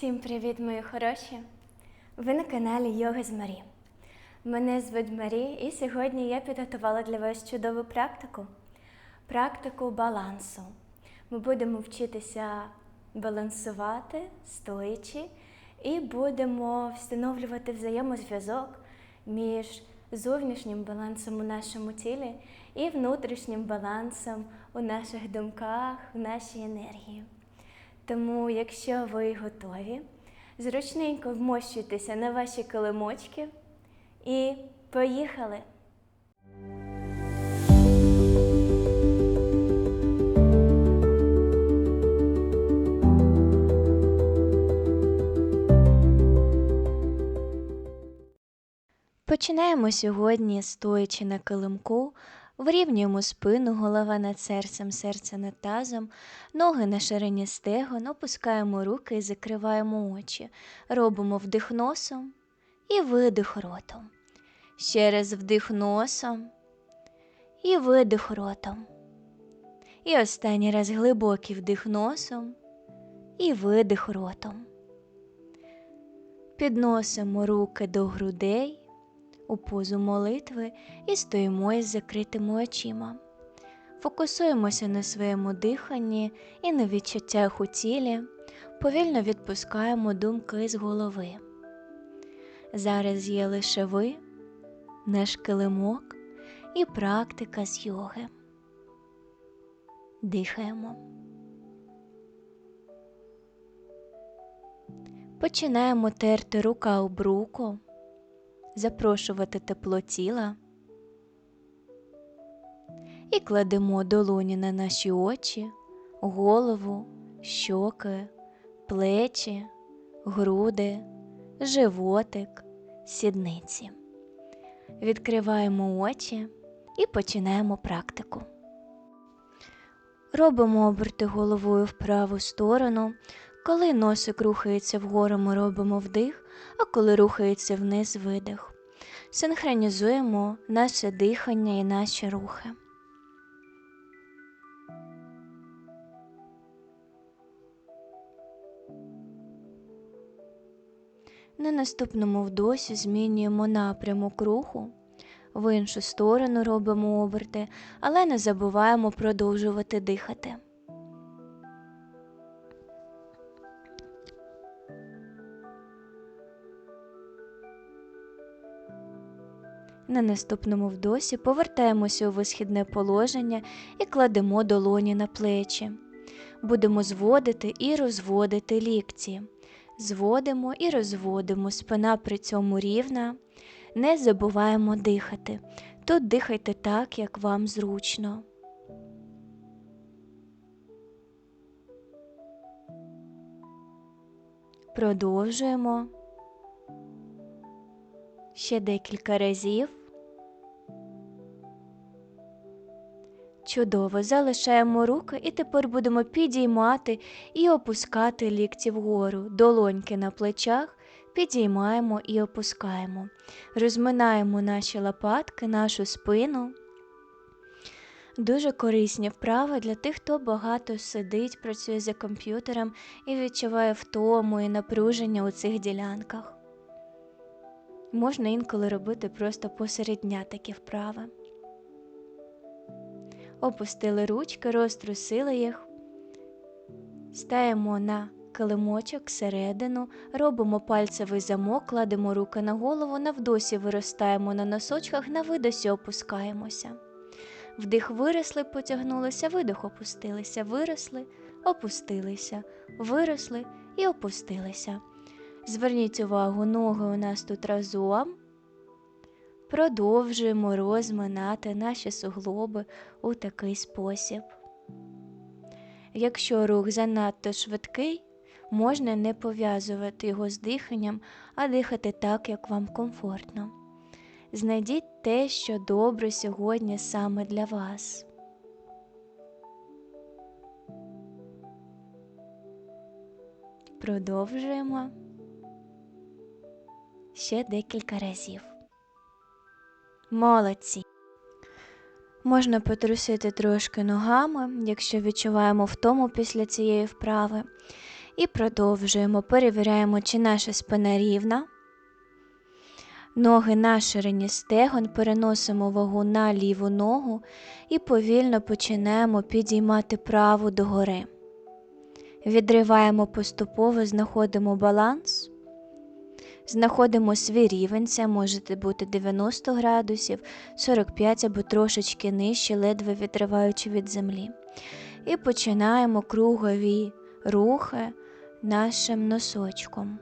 Всім привіт, мої хороші! Ви на каналі Йога з Марі. Мене звуть Марі, і сьогодні я підготувала для вас чудову практику практику балансу. Ми будемо вчитися балансувати, стоячи, і будемо встановлювати взаємозв'язок між зовнішнім балансом у нашому тілі і внутрішнім балансом у наших думках, в нашій енергії. Тому, якщо ви готові, зручненько вмощуйтеся на ваші килимочки і поїхали! Починаємо сьогодні, стоячи на килимку, вирівнюємо спину, голова над серцем, серце над тазом, ноги на ширині стегон, опускаємо руки і закриваємо очі. Робимо вдих носом і видих ротом. Ще раз вдих носом і видих ротом. І останній раз глибокий вдих носом і видих ротом. Підносимо руки до грудей у позу молитви і стоїмо із закритими очима. Фокусуємося на своєму диханні і на відчуттях у тілі, повільно відпускаємо думки з голови. Зараз є лише ви, наш килимок і практика з йоги. Дихаємо. Починаємо терти рука об руку запрошувати тепло тіла і кладемо долоні на наші очі, голову, щоки, плечі, груди, животик, сідниці. Відкриваємо очі і починаємо практику. Робимо оберти головою в праву сторону. Коли носик рухається вгору, ми робимо вдих, а коли рухається вниз видих. Синхронізуємо наше дихання і наші рухи. На наступному вдосі змінюємо напрямок руху, в іншу сторону робимо оберти, але не забуваємо продовжувати дихати. На наступному вдосі повертаємося у висхідне положення і кладемо долоні на плечі. Будемо зводити і розводити лікті. Зводимо і розводимо, спина при цьому рівна. Не забуваємо дихати. Тут дихайте так, як вам зручно. Продовжуємо. Ще декілька разів. Чудово, залишаємо руки і тепер будемо підіймати і опускати лікті вгору, долоньки на плечах, підіймаємо і опускаємо. Розминаємо наші лопатки, нашу спину. Дуже корисні вправи для тих, хто багато сидить, працює за комп'ютером і відчуває втому і напруження у цих ділянках. Можна інколи робити просто посеред дня такі вправи. Опустили ручки, розтрусили їх, стаємо на килимочок всередину, робимо пальцевий замок, кладемо руки на голову, на вдосі виростаємо на носочках, на видосі опускаємося. Вдих виросли, потягнулися, видих опустилися, виросли, опустилися, виросли і опустилися. Зверніть увагу, ноги у нас тут разом. Продовжуємо розминати наші суглоби у такий спосіб. Якщо рух занадто швидкий, можна не пов'язувати його з диханням, а дихати так, як вам комфортно. Знайдіть те, що добре сьогодні саме для вас. Продовжуємо ще декілька разів. Молодці. Можна потрусити трошки ногами, якщо відчуваємо втому після цієї вправи. І продовжуємо. Перевіряємо, чи наша спина рівна. Ноги на ширині стегон, переносимо вагу на ліву ногу і повільно починаємо підіймати праву догори. Відриваємо поступово, знаходимо баланс. Знаходимо свій рівень, це може бути 90 градусів, 45 або трошечки нижче, ледве відриваючи від землі. І починаємо кругові рухи нашим носочком.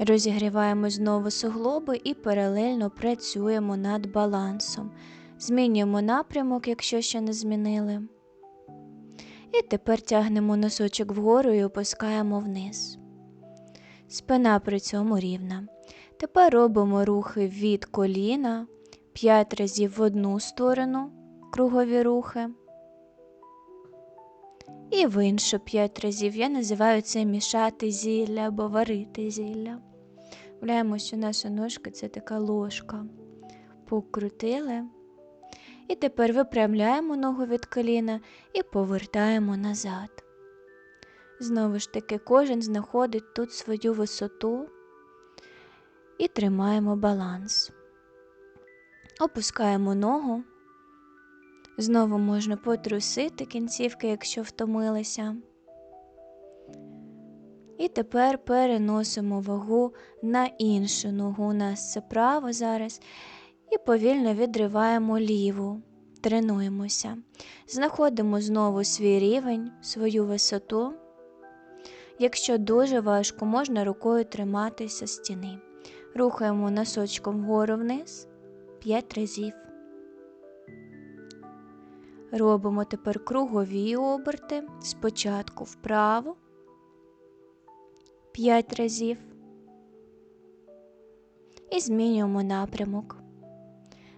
Розігріваємо знову суглоби і паралельно працюємо над балансом. Змінюємо напрямок, якщо ще не змінили. І тепер тягнемо носочок вгору і опускаємо вниз. Спина при цьому рівна. Тепер робимо рухи від коліна 5 разів в одну сторону, кругові рухи. І в іншу 5 разів. Я називаю це мішати зілля або варити зілля. Уявляємо, що наша ножка це така ложка. Покрутили. І тепер випрямляємо ногу від коліна і повертаємо назад. Знову ж таки, кожен знаходить тут свою висоту і тримаємо баланс. Опускаємо ногу. Знову можна потрусити кінцівки, якщо втомилися. І тепер переносимо вагу на іншу ногу. У нас це право зараз. І повільно відриваємо ліву. Тренуємося. Знаходимо знову свій рівень, свою висоту. Якщо дуже важко, можна рукою триматися стіни. Рухаємо носочком вгору вниз 5 разів. Робимо тепер кругові оберти. Спочатку вправо 5 разів. І змінюємо напрямок.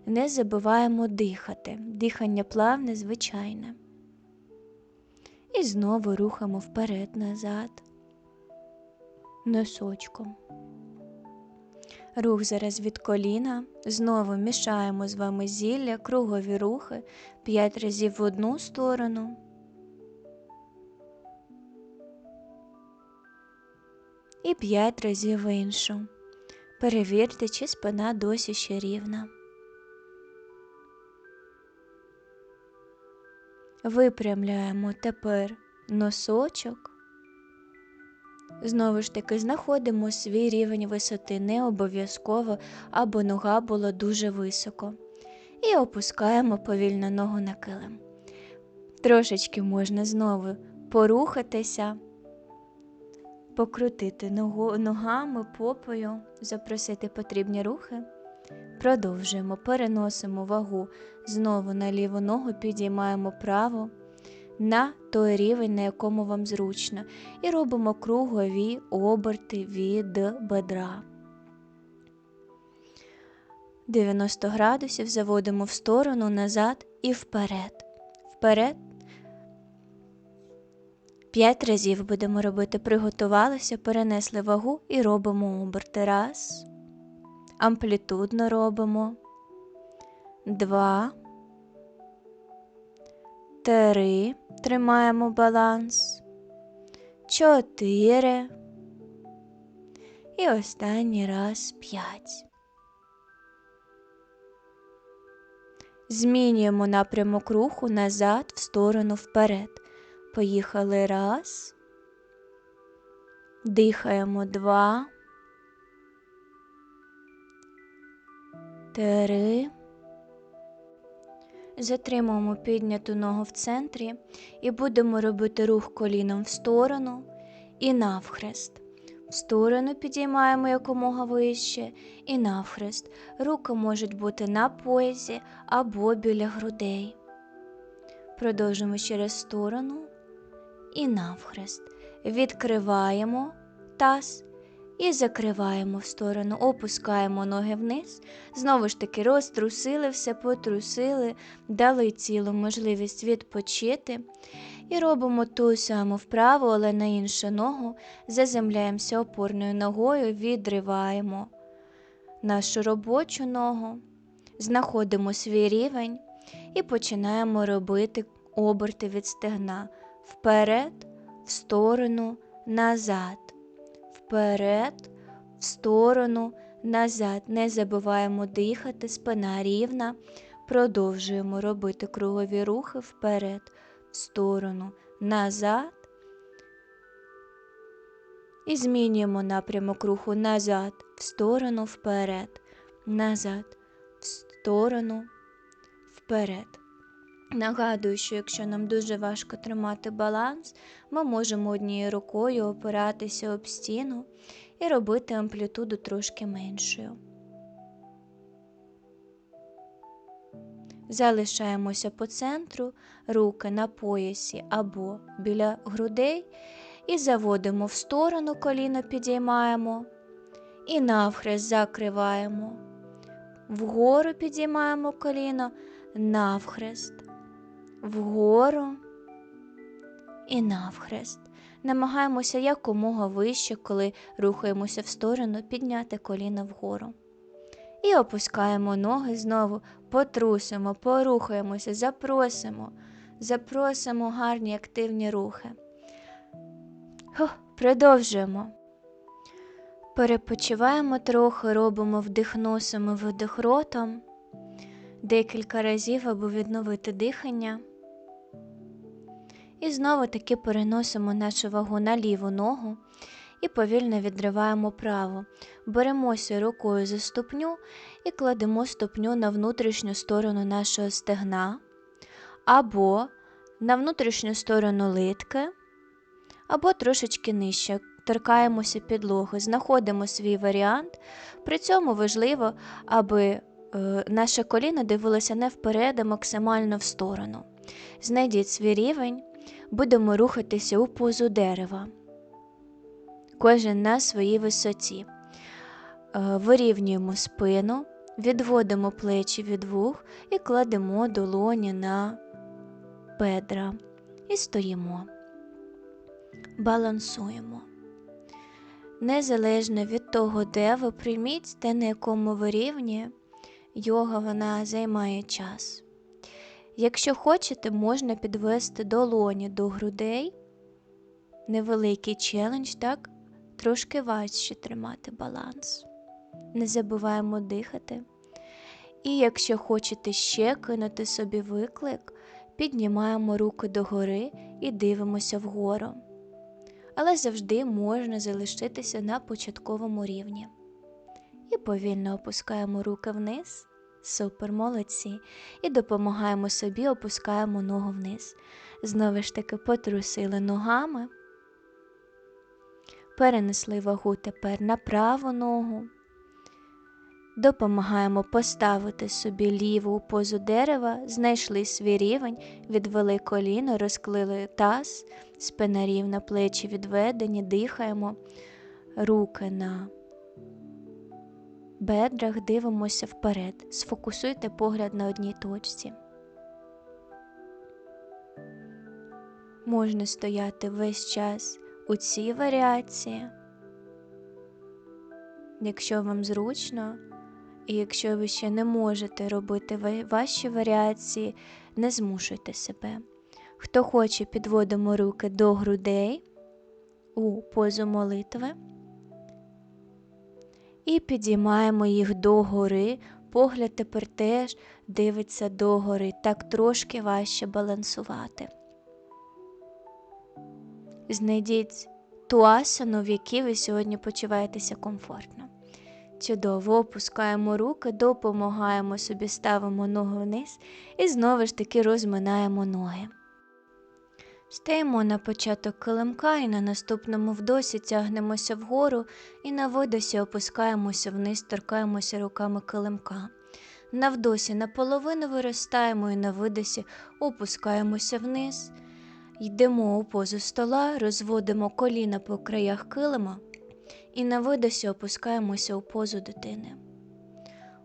Не забуваємо дихати. Дихання плавне, звичайне. І знову рухаємо вперед-назад, носочком. Рух зараз від коліна. Знову мішаємо з вами зілля, кругові рухи 5 разів в одну сторону. І 5 разів в іншу. Перевірте, чи спина досі ще рівна. Випрямляємо тепер носочок. Знову ж таки, знаходимо свій рівень висоти, не обов'язково, або нога була дуже високо. І опускаємо повільно ногу на килим. Трошечки можна знову порухатися, покрутити ногу, ногами, попою, запросити потрібні рухи. Продовжуємо, переносимо вагу знову на ліву ногу, підіймаємо праву на той рівень, на якому вам зручно, і робимо кругові оберти від бедра. 90 градусів заводимо в сторону, назад і вперед. Вперед. 5 разів будемо робити, приготувалися, перенесли вагу і робимо оберти. Раз. Амплітудно робимо. Два. Три. Тримаємо баланс. Чотири. І останній раз п'ять. Змінюємо напрямок руху назад в сторону вперед. Поїхали раз. Дихаємо два. Три. Затримуємо підняту ногу в центрі і будемо робити рух коліном в сторону і навхрест. В сторону підіймаємо якомога вище і навхрест. Руки можуть бути на поясі або біля грудей. Продовжуємо через сторону і навхрест. Відкриваємо таз і закриваємо в сторону, опускаємо ноги вниз. Знову ж таки, розтрусили все, потрусили, дали тілу можливість відпочити. І робимо ту саму вправу, але на іншу ногу. Заземляємося опорною ногою, відриваємо нашу робочу ногу, знаходимо свій рівень і починаємо робити оберти від стегна вперед, в сторону, назад, вперед, в сторону, назад. Не забуваємо дихати, спина рівна. Продовжуємо робити кругові рухи вперед, в сторону, назад. І змінюємо напрямок руху назад, в сторону, вперед, назад, в сторону, вперед. Нагадую, що якщо нам дуже важко тримати баланс, ми можемо однією рукою опиратися об стіну і робити амплітуду трошки меншою. Залишаємося по центру, руки на поясі або біля грудей, і заводимо в сторону, коліно підіймаємо, і навхрест закриваємо. Вгору підіймаємо коліно, навхрест, вгору і навхрест. Намагаємося якомога вище, коли рухаємося в сторону, підняти коліно вгору. І опускаємо ноги знову, потрусимо, порухаємося, запросимо, запросимо гарні активні рухи. Хо, продовжуємо. Перепочиваємо трохи, робимо вдих носом і видих ротом декілька разів, аби відновити дихання. І знову таки переносимо нашу вагу на ліву ногу і повільно відриваємо праву. Беремося рукою за ступню і кладемо ступню на внутрішню сторону нашого стегна, або на внутрішню сторону литки, або трошечки нижче. Торкаємося підлоги, знаходимо свій варіант. При цьому важливо, аби е, наше коліно дивилося не вперед, а максимально в сторону. Знайдіть свій рівень, будемо рухатися у позу дерева. Кожен на своїй висоті. Е, Вирівнюємо спину, відводимо плечі від вух і кладемо долоні на бедра. І стоїмо, балансуємо. Незалежно від того, де ви прийміть, те на якому ви рівні, йога вона займає час. Якщо хочете, можна підвести долоні до грудей. Невеликий челендж, так? Трошки важче тримати баланс. Не забуваємо дихати. І якщо хочете ще кинути собі виклик, піднімаємо руки догори і дивимося вгору. Але завжди можна залишитися на початковому рівні. І повільно опускаємо руки вниз. Супер, молодці. І допомагаємо собі, опускаємо ногу вниз. Знову ж таки потрусили ногами. Перенесли вагу тепер на праву ногу. Допомагаємо поставити собі ліву позу дерева, знайшли свій рівень, відвели коліно, розклили таз, спина рівна, плечі відведені, дихаємо, руки на бедрах, дивимося вперед. Сфокусуйте погляд на одній точці. Можна стояти весь час у цій варіації. Якщо вам зручно, і якщо ви ще не можете робити ваші варіації, не змушуйте себе. Хто хоче, підводимо руки до грудей у позу молитви і підіймаємо їх догори. Погляд тепер теж дивиться догори, так трошки важче балансувати. Знайдіть ту асану, в якій ви сьогодні почуваєтеся комфортно. Чудово опускаємо руки, допомагаємо собі, ставимо ногу вниз і знову ж таки розминаємо ноги. Стаємо на початок килимка і на наступному вдосі тягнемося вгору і на видосі опускаємося вниз, торкаємося руками килимка. На вдосі наполовину виростаємо і на видосі опускаємося вниз, йдемо у позу стола, розводимо коліна по краях килима і на видосі опускаємося у позу дитини.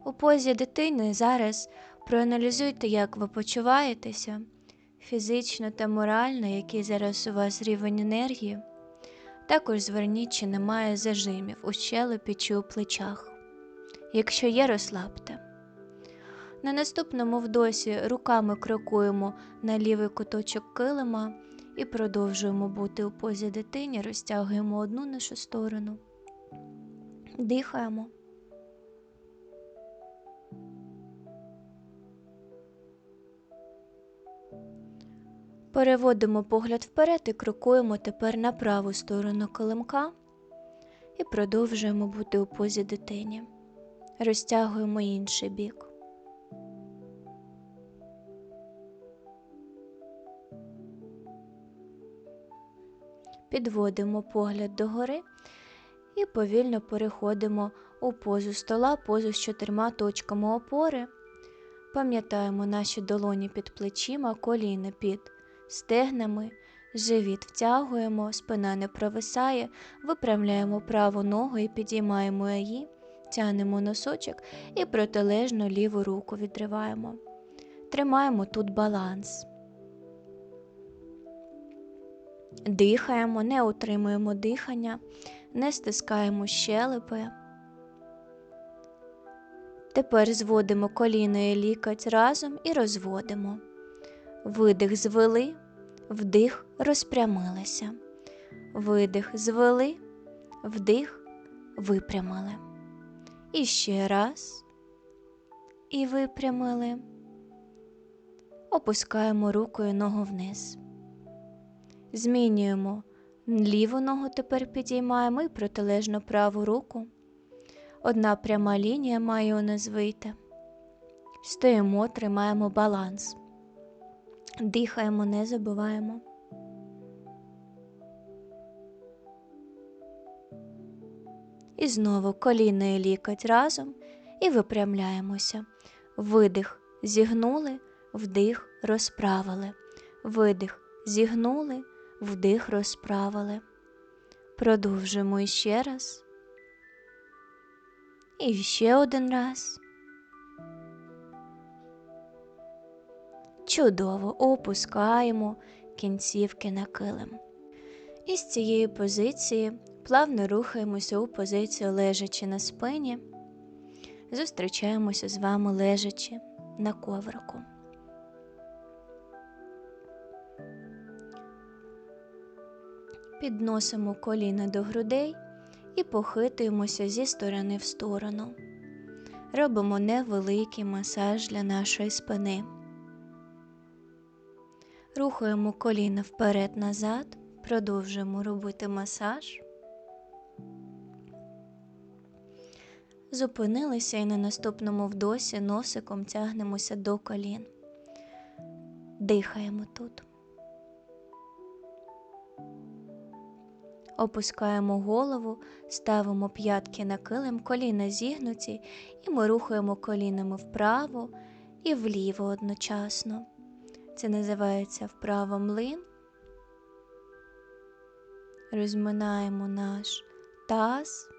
У позі дитини зараз проаналізуйте, як ви почуваєтеся фізично та морально, який зараз у вас рівень енергії. Також зверніть, чи немає зажимів у щелепі чи у плечах. Якщо є, розслабте. На наступному вдосі руками крокуємо на лівий куточок килима І продовжуємо бути у позі дитині, розтягуємо одну нашу сторону, дихаємо. Переводимо погляд вперед і крокуємо тепер на праву сторону килимка і продовжуємо бути у позі дитині. Розтягуємо інший бік. Підводимо погляд догори і повільно переходимо у позу стола, позу з чотирма точками опори. Пам'ятаємо наші долоні під плечима, коліна під стегнами, живіт втягуємо, спина не провисає, випрямляємо праву ногу і підіймаємо її, тянемо носочок і протилежно ліву руку відриваємо. Тримаємо тут баланс. Дихаємо, не утримуємо дихання, не стискаємо щелепи. Тепер зводимо коліно і лікоть разом і розводимо. Видих звели, вдих розпрямилися. Видих звели, вдих випрямили. І ще раз. І випрямили. Опускаємо руку і ногу вниз. Змінюємо ліву ногу тепер підіймаємо і протилежно праву руку. Одна пряма лінія має у нас вийти. Стоїмо, тримаємо баланс. Дихаємо, не забуваємо. І знову коліно і лікоть разом і випрямляємося. Видих, зігнули, вдих, розправили. Видих, зігнули, вдих, розправили. Продовжуємо іще раз. І ще один раз. Чудово опускаємо кінцівки на килим. І з цієї позиції плавно рухаємося у позицію лежачи на спині. Зустрічаємося з вами лежачи на коврику. Підносимо коліна до грудей і похитуємося зі сторони в сторону. Робимо невеликий масаж для нашої спини. Рухаємо коліна вперед-назад, продовжуємо робити масаж. Зупинилися і на наступному вдосі носиком тягнемося до колін. Дихаємо тут. Опускаємо голову, ставимо п'ятки на килим, коліна зігнуті, і ми рухаємо колінами вправо і вліво одночасно. Це називається вправо млин. Розминаємо наш таз.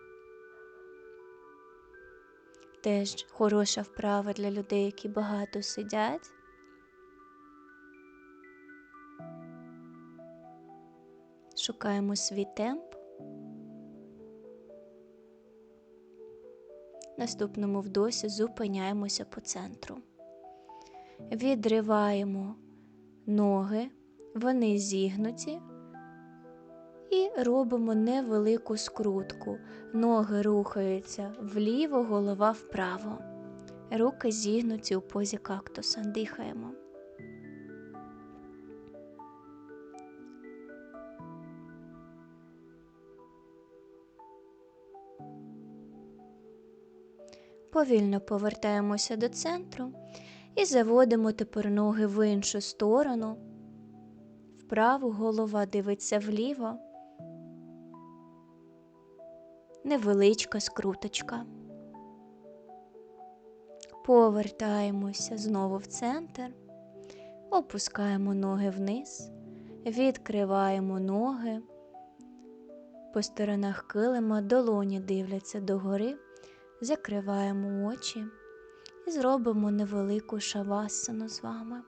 Теж хороша вправа для людей, які багато сидять. Шукаємо свій темп. Наступному вдосі зупиняємося по центру. Відриваємо ноги, вони зігнуті, і робимо невелику скрутку. Ноги рухаються вліво, голова вправо. Руки зігнуті у позі кактуса. Дихаємо. Повільно повертаємося до центру і заводимо тепер ноги в іншу сторону. Вправо голова дивиться вліво. Невеличка скруточка. Повертаємося знову в центр, опускаємо ноги вниз, відкриваємо ноги. По сторонах килима долоні дивляться догори, закриваємо очі і зробимо невелику шавасану з вами.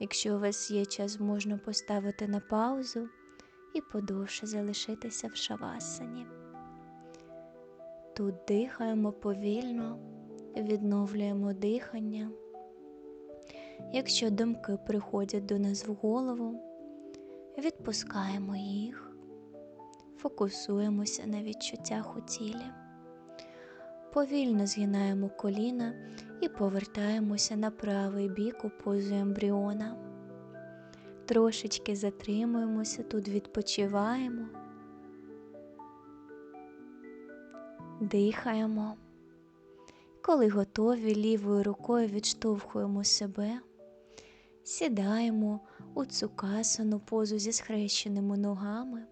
Якщо у вас є час, можна поставити на паузу і подовше залишитися в шавасані. Тут дихаємо повільно, відновлюємо дихання. Якщо думки приходять до нас в голову, відпускаємо їх, фокусуємося на відчуттях у тілі, повільно згинаємо коліна і повертаємося на правий бік у позу ембріона. Трошечки затримуємося, тут відпочиваємо, дихаємо. Коли готові, лівою рукою відштовхуємо себе, сідаємо у цукасану позу зі схрещеними ногами,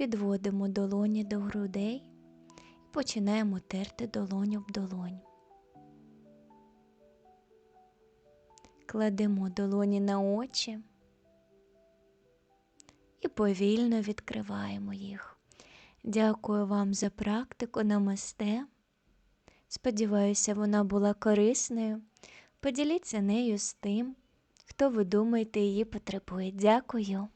підводимо долоні до грудей і починаємо терти долоню об долонь. Кладемо долоні на очі і повільно відкриваємо їх. Дякую вам за практику намасте. Сподіваюся, вона була корисною. Поділіться нею з тим, хто ви думаєте її потребує. Дякую.